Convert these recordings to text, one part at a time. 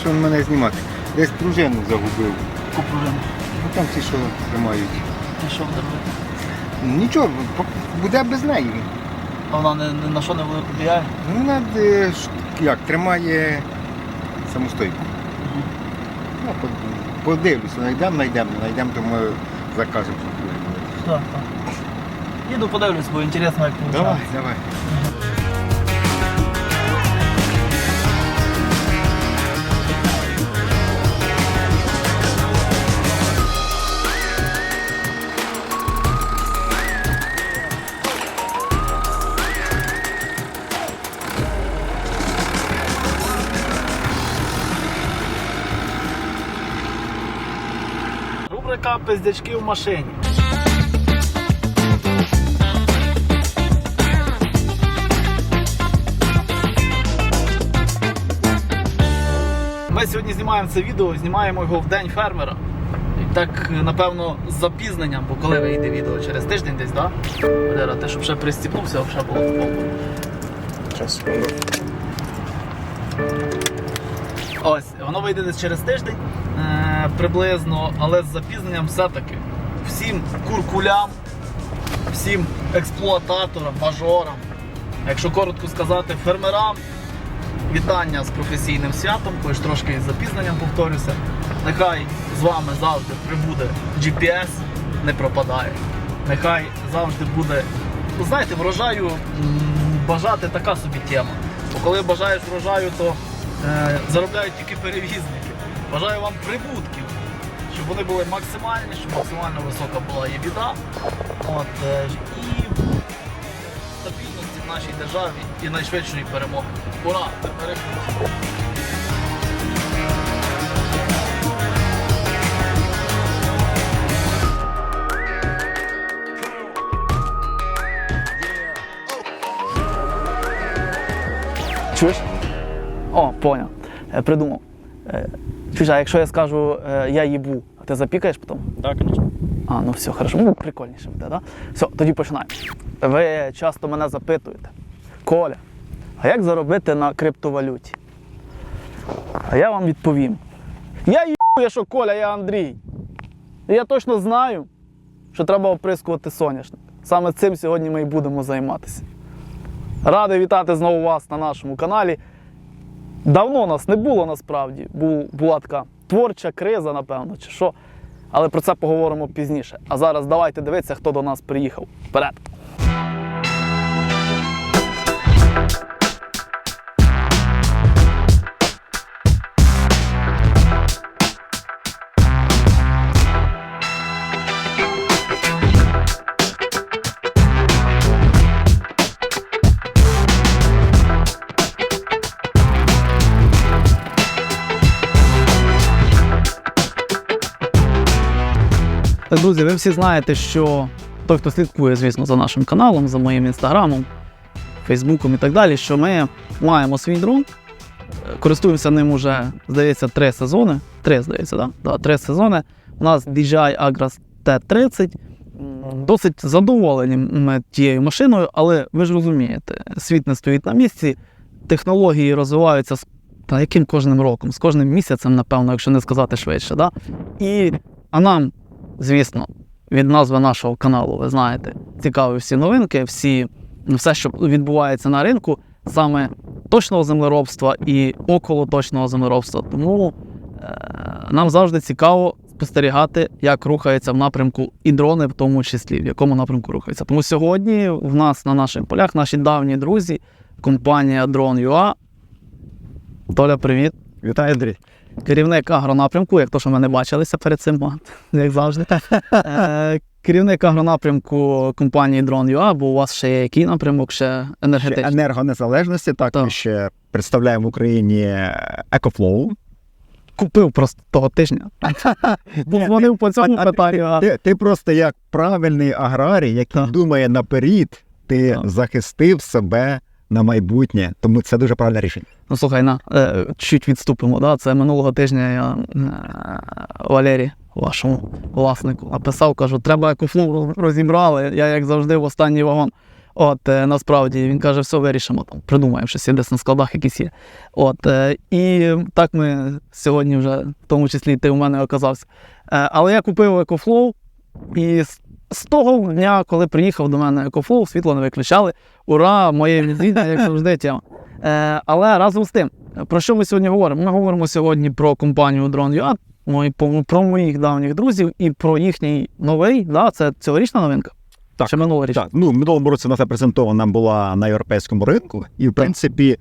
Що він мене знімати? Десь пружину загубив. Купуємо. Ну там ці, що тримають. І що буде робити? Нічого, буде без неї. А вона не, на що не впливає? Ну, Вона е, як, тримає самостойку. Ну, по- подивлюся, знайдемо, знайдемо, знайдемо, то ми закажемо. Так, так. Іду подивлюсь, бо інтересно, як Давай, виходить. давай. Рубрика пиздячки в машині. Ми сьогодні знімаємо це відео, знімаємо його в день фермера. І так, напевно, з запізненням, бо коли вийде відео? Через тиждень десь, так? Да? Валера, ти щоб ще пристіпнувся, ще було спокійно. Час, секунду. Ось, воно вийде десь через тиждень приблизно, але з запізненням все-таки всім куркулям, всім експлуататорам, мажорам, якщо коротко сказати, фермерам, вітання з професійним святом, хоч трошки із запізненням повторюся. Нехай з вами завжди прибуде GPS, не пропадає. Нехай завжди буде, ну, знаєте, врожаю бажати така собі тема. Бо коли бажаєш врожаю, то е, заробляють тільки перевізники. Бажаю вам прибутків, щоб вони були максимальні, щоб максимально висока була є біда. От, е, і стабільності в нашій державі і найшвидшої перемоги. Ура! Тепер Чуєш? О, поняв. Е, Придумав. Чуєш, а якщо я скажу е, я їбу, а ти запікаєш потім? Так, звісно. А, ну все, хорошо. Ну, прикольніше буде, так? Все, тоді починаємо. Ви часто мене запитуєте, Коля, а як заробити на криптовалюті? А я вам відповім. Я їбу, я що Коля, я Андрій. І я точно знаю, що треба оприскувати соняшник. Саме цим сьогодні ми і будемо займатися. Радий вітати знову вас на нашому каналі. Давно нас не було насправді. був була така творча криза, напевно, чи що. Але про це поговоримо пізніше. А зараз давайте дивитися, хто до нас приїхав. Вперед! Друзі, ви всі знаєте, що той, хто слідкує, звісно, за нашим каналом, за моїм інстаграмом, Фейсбуком і так далі, що ми маємо свій дрон, користуємося ним уже, здається, три сезони. Три, здається, да? Да, три сезони. У нас DJI Agras T30. Досить задоволені ми тією машиною, але ви ж розумієте, світ не стоїть на місці, технології розвиваються з та яким кожним роком, з кожним місяцем, напевно, якщо не сказати швидше. Да? І, а нам звісно, від назви нашого каналу, ви знаєте, цікаві всі новинки, всі, все, що відбувається на ринку, саме точного землеробства і около точного землеробства. Тому е, нам завжди цікаво спостерігати, як рухається в напрямку і дрони, в тому числі, в якому напрямку рухаються. Тому сьогодні в нас на наших полях наші давні друзі, компанія Drone.ua. Толя, привіт. Вітаю, Андрій. Керівник агронапрямку, як то, що ми не бачилися перед цим, як завжди. Е, Керівник агронапрямку компанії Drone.ua, бо у вас ще є який напрямок, ще Ще енергетичний. енергонезалежності. Так, Так. ми ще представляємо в Україні EcoFlow. Купив просто того тижня. Бо дзвонив по цьому ти- питанню. Ти, ти просто як правильний аграрій, який думає наперед, ти захистив себе на майбутнє, тому це дуже правильне рішення. Ну слухай, на е, чуть відступимо. Да? Це минулого тижня я е, Валері, вашому власнику, написав, кажу, треба роз- розібрали. Я, як завжди, в останній вагон. От е, насправді він каже, все вирішимо там, придумаємо щось десь на складах якісь є. От е, і так ми сьогодні вже, в тому числі, ти у мене оказався. Але я купив екофлоу, і з, того дня, коли приїхав до мене екофлоу, світло не виключали. Ура! Моє відвідання, як завжди, тема. Е, але разом з тим, про що ми сьогодні говоримо? Ми говоримо сьогодні про компанію Drone.ua, мої- по- про моїх давніх друзів і про їхній новий, да, це цьогорічна новинка. Так, Чи минулорічна? Так, ну в минулому році вона презентована була на європейському ринку, і в принципі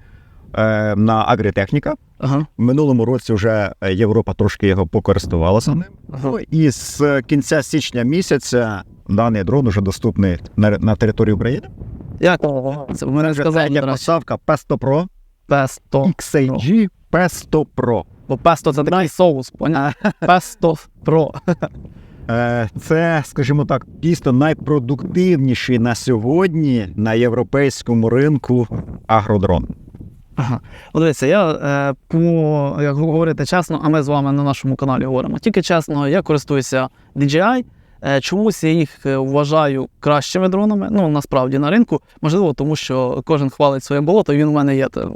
на агротехніка. Ага. В минулому році вже е, Європа трошки його покористувалася ним. Ну, і з кінця січня місяця даний дрон вже доступний на, на території України. Як це? Мене Вже сказали, поставка P100 Pro, песто. XAG P100 Pro. Бо песто це такий соус, поняв? Песто про. Е, Це, скажімо так, дійсно найпродуктивніший на сьогодні на європейському ринку агродрон. Ага. Дивіться, я е, по як говорити чесно, а ми з вами на нашому каналі говоримо. Тільки чесно, я користуюся DJI. Е, чомусь я їх е, вважаю кращими дронами. Ну насправді на ринку. Можливо, тому що кожен хвалить своє болото, він у мене є. Е,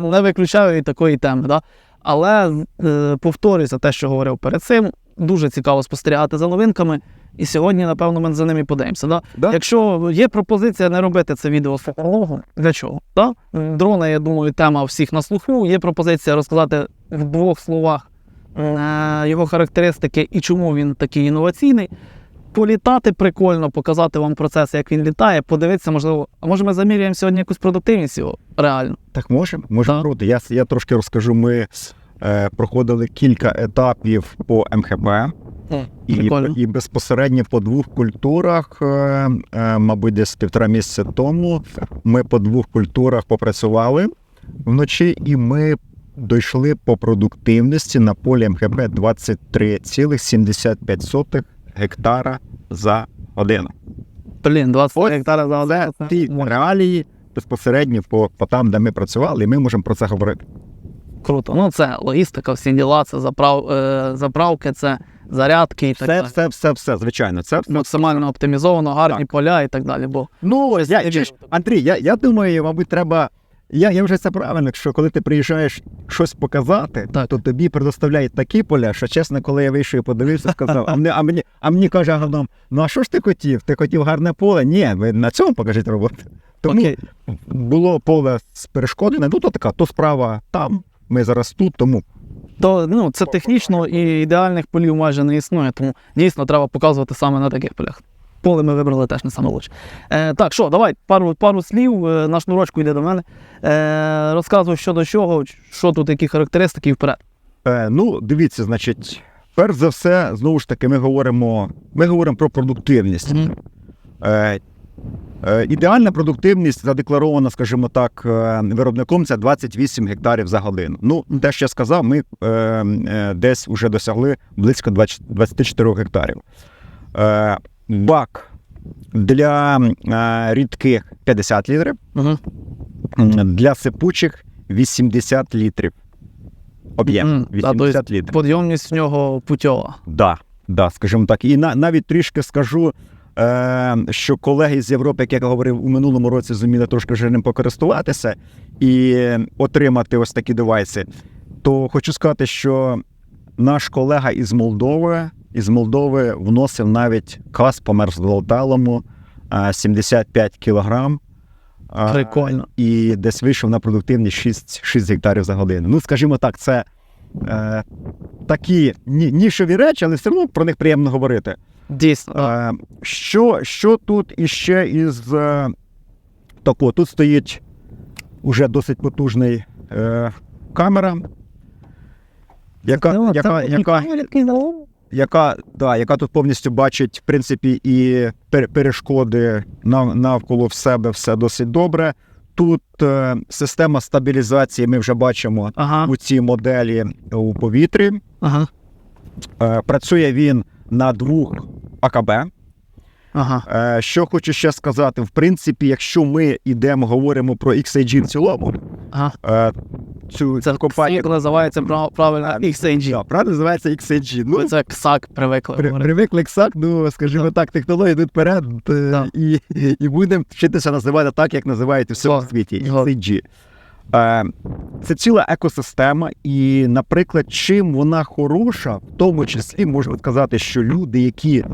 Не виключаю і такої теми. Да? Але е, повторюся те, що говорив перед цим. Дуже цікаво спостерігати за новинками. І сьогодні, напевно, ми за ними подивимося. Да? Да? Якщо є пропозиція не робити це відео з фотологом, для чого? Да? Дрони, я думаю, тема всіх на слуху. Є пропозиція розказати в двох словах е, його характеристики і чому він такий інноваційний. Політати прикольно, показати вам процес, як він літає, подивитися, можливо, а може ми заміряємо сьогодні якусь продуктивність його реально. Так можемо, можемо круто. Я, я трошки розкажу. Ми е, проходили кілька етапів по МХП. І, і безпосередньо по двох культурах, е, е, мабуть, десь півтора місяця тому, ми по двох культурах попрацювали вночі, і ми дійшли по продуктивності на полі МХП 23,75 гектара за годину. Блін, 20 Ось гектарів за Це один. ті реалії безпосередньо по, по там, де ми працювали, і ми можемо про це говорити. Круто. Ну це логістика, всі діла, це заправ, е, заправки, це зарядки і так Все, далі. все, все, все, звичайно. Це все. Максимально оптимізовано, гарні Так. поля і так далі. Бо Ну, ось я, чи ж. Андрій, я, я думаю, мабуть, треба. Я, я вже це правильно, що коли ти приїжджаєш щось показати, Так. то тобі предоставляють такі поля, що чесно, коли я вийшов і подивився, сказав, а мені, а мені, а мені каже агроном, ну а що ж ти хотів? Ти хотів гарне поле? Ні, ви на цьому покажіть роботу. Тому окей, було поле з перешкодами, ну то така, то справа там. Ми зараз тут, тому то ну це технічно і ідеальних полів майже не існує, тому дійсно треба показувати саме на таких полях. Поле ми вибрали теж не саме лучше. Е, так, що, давай пару, пару слів. е, На шнурочку йде до мене. Е, розказуй, що до чого, що тут, які характеристики і вперед. Е, ну, дивіться, значить, перш за все, знову ж таки, ми говоримо, ми говоримо про продуктивність. Мгм. Е, е, ідеальна продуктивність задекларована, скажімо так, е, виробником це 28 гектарів за годину. Ну, те, що я сказав, ми е, е, десь вже досягли близько 20 24 гектарів. Е, бак для е, рідких 50 літрів, Угу. для сипучих 80 літрів. Об'єм Мгм. Да, 80 то літрів. Подйомність в нього путьова. Да, да, скажімо так. І на, навіть трішки скажу, е, що колеги з Європи, як я говорив, у минулому році зуміли трошки вже ним покористуватися і отримати ось такі девайси. То хочу сказати, що наш колега із Молдови із Молдови вносив навіть кас по мерзлоталому 75 кілограм. е, Прикольно. І десь вийшов на продуктивність 6, 6 гектарів за годину. Ну, скажімо так, це е, такі ні- нішові речі, але все одно про них приємно говорити. Дійсно. Е, що, що тут іще із е, такого? Тут стоїть уже досить потужний е, камера, яка, Ну, яка, яка, яка, да, яка тут повністю бачить, в принципі, і перешкоди нав- навколо в себе все досить добре. Тут е, система стабілізації ми вже бачимо Ага, у цій моделі у повітрі. ага. Е, Працює він на двох АКБ. Ага. Е, що хочу ще сказати, в принципі, якщо ми йдемо, говоримо про XIG в цілому, ага. е, цю Це компанію називається прав- правильно XNG. Да, правда називається XIG. Ну, це КСАК привикли. При, привикли к САК, ну скажімо так, технології йдуть вперед е, Так. і, і будемо вчитися називати так, як називають у всьому Так. світі. Згоден. Е, це ціла екосистема, і, наприклад, чим вона хороша, в тому числі можна сказати, що люди, які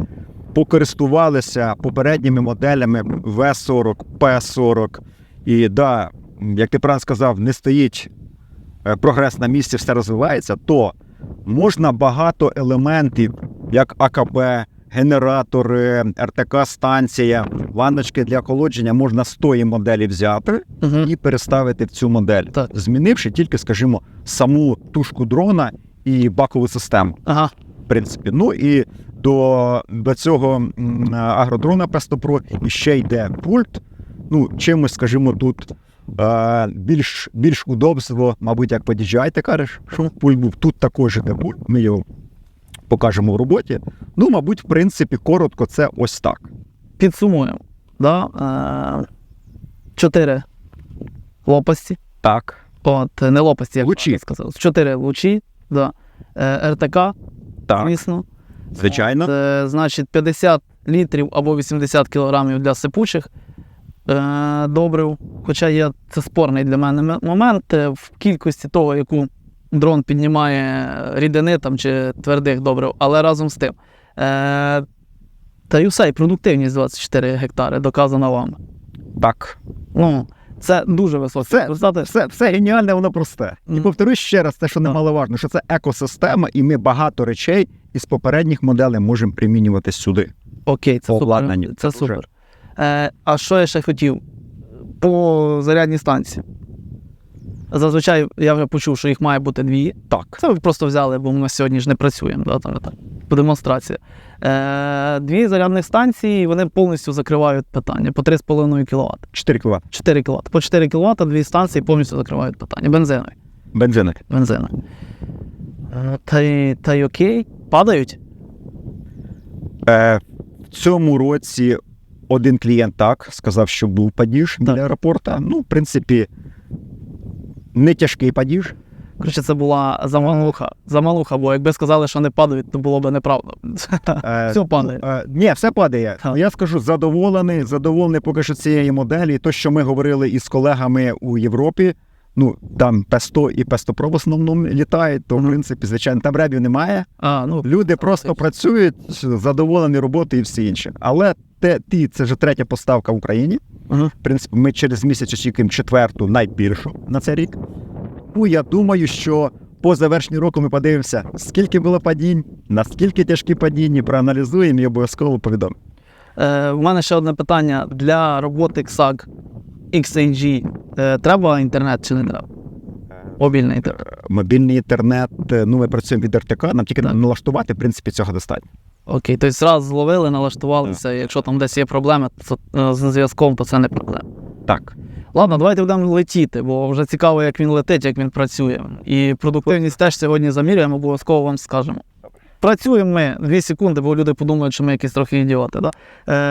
покористувалися попередніми моделями V40, P40, і да, як ти правильно сказав, не стоїть е, прогрес на місці, все розвивається, то можна багато елементів, як АКБ, генератори, РТК-станція, ванночки для охолодження можна з тої моделі взяти Мгм. і переставити в цю модель, Так. змінивши тільки, скажімо, саму тушку дрона і бакову систему. Ага. В принципі, ну і до, до цього агродрона Pro ще йде пульт. Ну, чимось, скажімо, тут е, більш, більш удобство, мабуть, як по DJI, ти кажеш, що пульт був. Тут також іде пульт, ми його покажемо в роботі. Ну, мабуть, в принципі, коротко, це ось так. Підсумуємо. Да? Е, чотири лопасті. Так. От, не лопасті, як Лучі. правильно сказав. Чотири лучі. Да. Е, РТК, Так, звісно. звичайно. От, е, значить, 50 літрів або 80 кілограмів для сипучих добрив. Хоча є це спорний для мене момент в кількості того, яку дрон піднімає рідини там, чи твердих добрив, але разом з тим. Е, та й усе, і продуктивність 24 гектари доказана вами. Так. Ну, це дуже високі Це- результати. Все, все геніальне, воно просте. І повторюсь ще раз, те, що немаловажно, що це екосистема, і ми багато речей із попередніх моделей можемо примінювати сюди. Окей, це супер. Це Це супер. Е, а що я ще хотів? По зарядній станції. Зазвичай я вже почув, що їх має бути дві. Так. Це ви просто взяли, бо ми сьогодні ж не працюємо. Да, там, так, по демонстрації. Е, дві зарядних станції, вони повністю закривають питання по 3,5 кВт. 4 кВт. 4 кВт. По 4 кВт дві станції повністю закривають питання. Бензинові. Бензини. Бензинові. Е, та, й, та й окей. Падають. Е, в цьому році один клієнт так сказав, що був падіж біля аеропорта. Ну, в принципі, не тяжкий падіж. Коротше, це була замалуха. Замалуха, бо якби сказали, що не падають, то було б неправда. Е, Все падає. Е, ні, все падає. Я скажу, задоволений, задоволений поки що цієї моделі. То, що ми говорили із колегами у Європі, ну там P100 і P100 Pro в основному літають, то в принципі, звичайно, там ребів немає. А, ну, Люди просто працюють, задоволені роботою і все інше. Але те, ті, це вже третя поставка в Україні. В принципі, ми через місяць очікуємо четверту, найбільшу на цей рік. Ну, я думаю, що по завершенню року ми подивимося, скільки було падінь, наскільки тяжкі падіння, проаналізуємо і обов'язково повідомимо. Е, у мене ще одне питання. Для роботи XAG XNG е, треба інтернет чи не треба? Мобільний інтернет. Мобільний інтернет, е, ну ми працюємо від РТК, нам тільки Так. налаштувати, в принципі, цього достатньо. Окей, тобто зразу зловили, налаштувалися, і якщо там десь є проблеми то, е, з зв'язком, то це не проблема. Так. Ладно, давайте будемо летіти, бо вже цікаво, як він летить, як він працює. І продуктивність теж сьогодні заміряємо, обов'язково вам скажемо. Працюємо ми 2 секунди, бо люди подумають, що ми якісь трохи ідіоти. Да?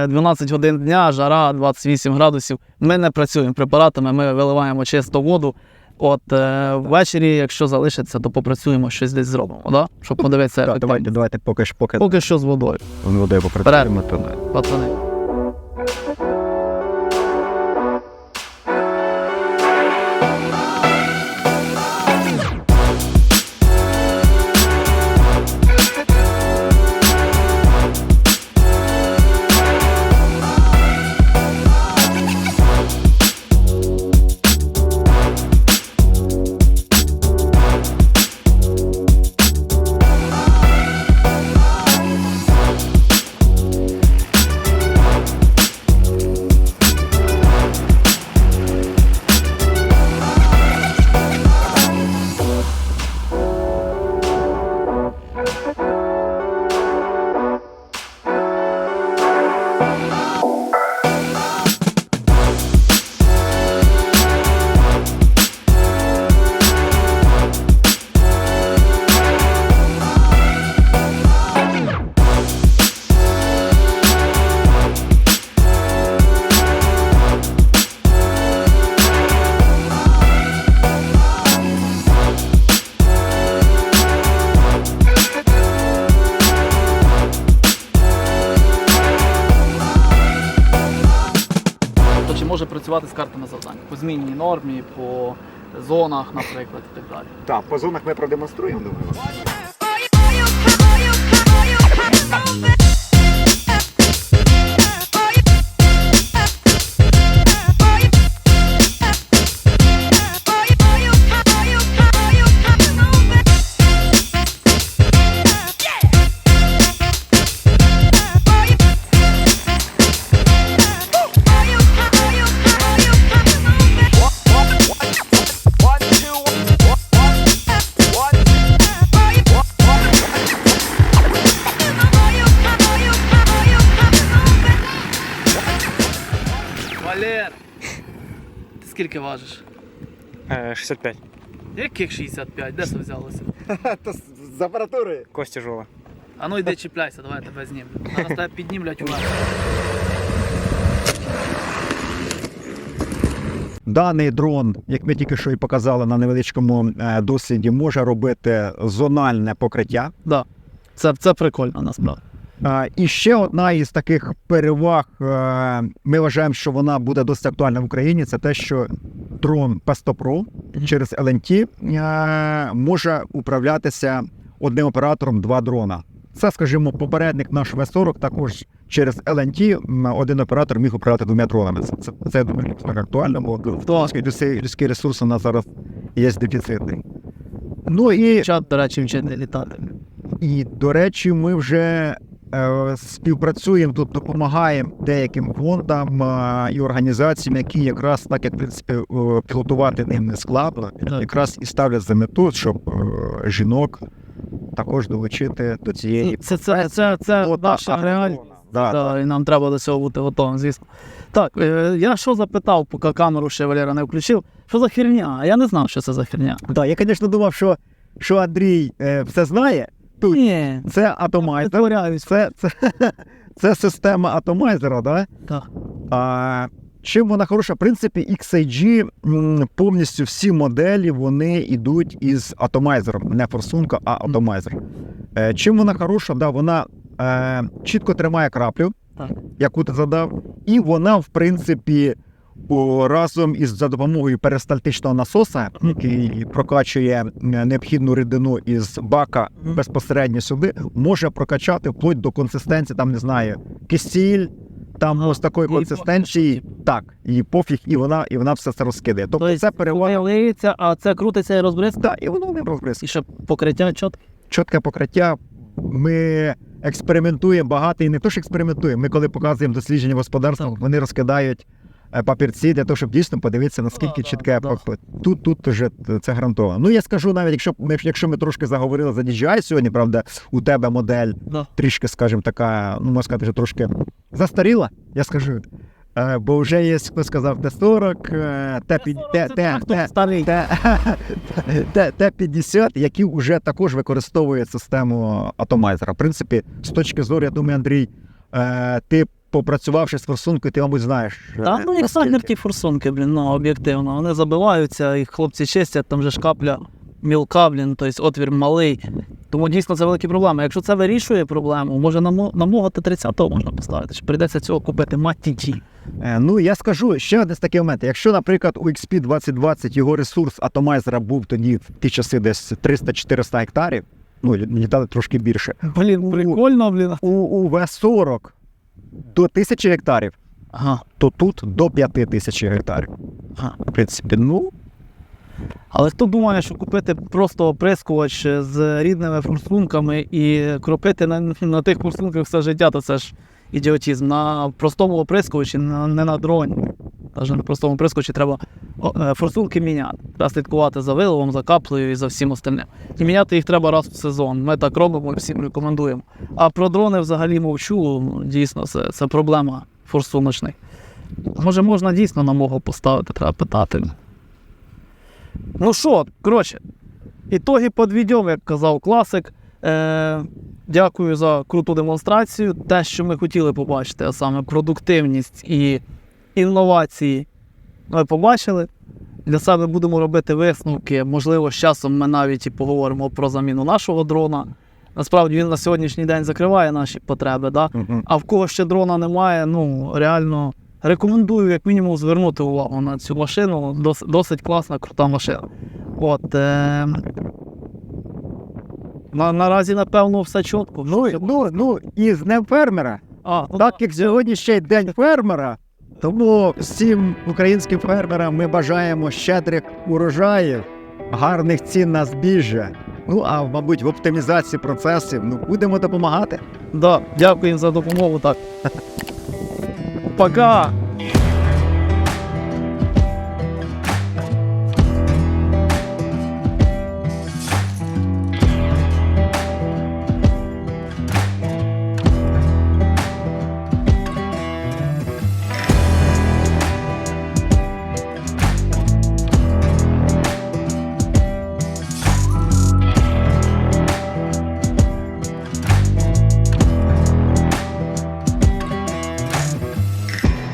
Е, 12 годин дня, жара, 28 градусів. Ми не працюємо препаратами, ми виливаємо чисту воду. От е, ввечері, якщо залишиться, то попрацюємо, щось десь зробимо, да? щоб подивитися. Давайте, давайте поки що поки Поки що з водою, водою попрацюємо. пацани. Працювати з картами завдань по змінній нормі, по зонах, наприклад, і так далі. Так, по зонах ми продемонструємо, думаю. Скільки важиш? Е, 65. Яких 65? Де це взялося? З апаратури. Кость тяжела. А ну йди чіпляйся, давай я тебе зніму. Зараз тебе піднімлять у Даний дрон, як ми тільки що і показали на невеличкому е, досліді, може робити зональне покриття. Да. Це, це прикольно насправді. І ще одна із таких переваг, е, ми вважаємо, що вона буде досить актуальна в Україні. Це те, що дрон P100 Pro через LNT е, може управлятися одним оператором два дрона. Це, скажімо, попередник наш V40 також через LNT один оператор міг управляти двома дронами. Це, це, це я думаю, так актуально, бо людський, людський у нас зараз є дефіцитний. Ну і Чат, до речі, вчити літати. і, до речі, ми вже співпрацюємо тут, допомагаємо деяким фондам е, і організаціям, які якраз так, як в принципі, е, пілотувати ним не складно, якраз і ставлять за мету, щоб е, жінок також долучити до цієї Це, це, це, це О, наша так, реальність. Да, Да, і нам треба до цього бути готовим, звісно. Так, е, я що запитав, поки камеру ще Валера не включив, що за херня? А Я не знав, що це за херня. Да, я, звісно, думав, що, що Андрій е, все знає. Тут Ні, це атомайзер. Це, це, це система атомайзера, да? Так. А, чим вона хороша? В принципі, XIG повністю всі моделі вони йдуть із атомайзером, не форсунка, а атомайзер. Е, чим вона хороша? Да, вона е, чітко тримає краплю, Так. яку ти задав, і вона, в принципі, разом із за допомогою перистальтичного насоса, який прокачує е, необхідну рідину із бака безпосередньо сюди, може прокачати вплоть до консистенції, там не знаю, кисіль, там ось такої консистенції. Так, і пофіг, і вона, і вона все це розкидає. Тобто, Тобто це перевага. А це крутиться і розбризкає. Так, і воно не розбризкає. І ще покриття чітке. Чітке покриття. Ми експериментуємо багато і не то, що експериментуємо. Ми коли показуємо дослідження Так. вони розкидають папірці для того, щоб дійсно подивитися, наскільки чітке. Тут, тут вже це гарантовано. Ну я скажу навіть, якщо ми, якщо ми трошки заговорили за DJI сьогодні, правда, у тебе модель Да. трішки, скажімо, така, ну можна сказати, що трошки застаріла, я скажу. Е, Бо вже є, хто сказав, Т-40, е, Т-50, Це трактор старий. Т- Т-50, які вже також використовують систему атомайзера. В принципі, з точки зору, я думаю, Андрій, е, ти попрацювавши з форсункою, ти, мабуть, знаєш. е, Та ну як сагнер ті форсунки, блін, ну об'єктивно. Вони забиваються, їх хлопці чистять, там же ж капля мілка, блін, тобто отвір малий. Тому дійсно це великі проблеми. Якщо це вирішує проблему, може на, мо- на мого Т-30 можна поставити, чи прийдеться цього купити мать-ті. Е, Ну, я скажу ще один з таких моментів. Якщо, наприклад, у XP 2020 його ресурс атомайзера був тоді в ті часи десь 300-400 гектарів, ну, літали трошки більше. Блін, прикольно, блін. У, у В40 до 1000 гектарів, Ага, то тут до 5000 гектарів. ага. В принципі, ну, Але хто думає, що купити просто оприскувач з рідними форсунками і кропити на, на тих форсунках все життя, то це ж ідіотізм. На простому оприскувачі, на, не на дроні. Навіть на простому оприскувачі треба е, форсунки міняти. Треба слідкувати за виливом, за каплею і за всім остальним. І міняти їх треба раз в сезон. Ми так робимо і всім рекомендуємо. А про дрони взагалі мовчу. Дійсно, це, це проблема форсуночних. Може, можна дійсно на мого поставити, треба питати. Ну що, коротше, ітоги підведемо, як казав класик. Е, дякую за круту демонстрацію. Те, що ми хотіли побачити, а саме продуктивність і інновації, ми побачили. Для себе будемо робити висновки. Можливо, з часом ми навіть і поговоримо про заміну нашого дрона. Насправді він на сьогоднішній день закриває наші потреби. Да? А в кого ще дрона немає, ну реально рекомендую як мінімум звернути увагу на цю машину. Дос, досить класна, крута машина. От, е, на, наразі, напевно, все чітко. Ну, ну, ну і з Днем фермера. а, ну, Так як сьогодні ще й день фермера, тому всім українським фермерам ми бажаємо щедрих урожаїв, гарних цін на збіжжя. Ну а мабуть, в оптимізації процесів ну будемо допомагати. Да, дякую за допомогу. Так. Пока.